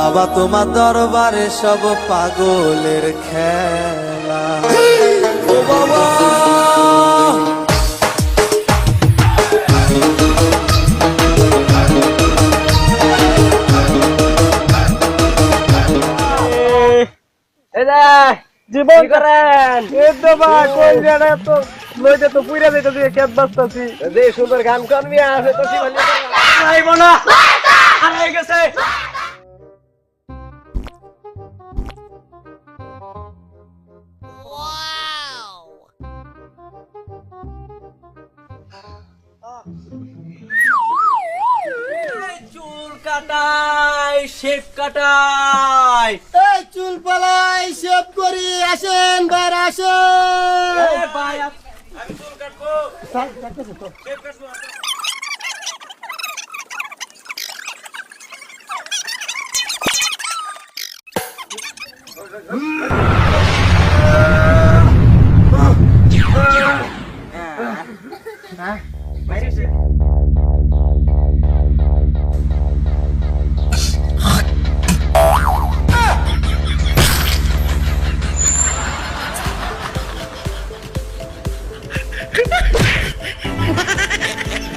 বাবা তোমার দরবারে সব পাগলের খেলা। ও বাবা! জীবন করেন। তো জায়গায় তো লইতে তো পুইরা দিতে দিয়ে খেত বাঁচতাছি সুন্দর গান করবি আছে তো চুল কাটায় শেপ কাটায় এই চুল পালাই শেপ করি আসেন বার আসেন। ভাই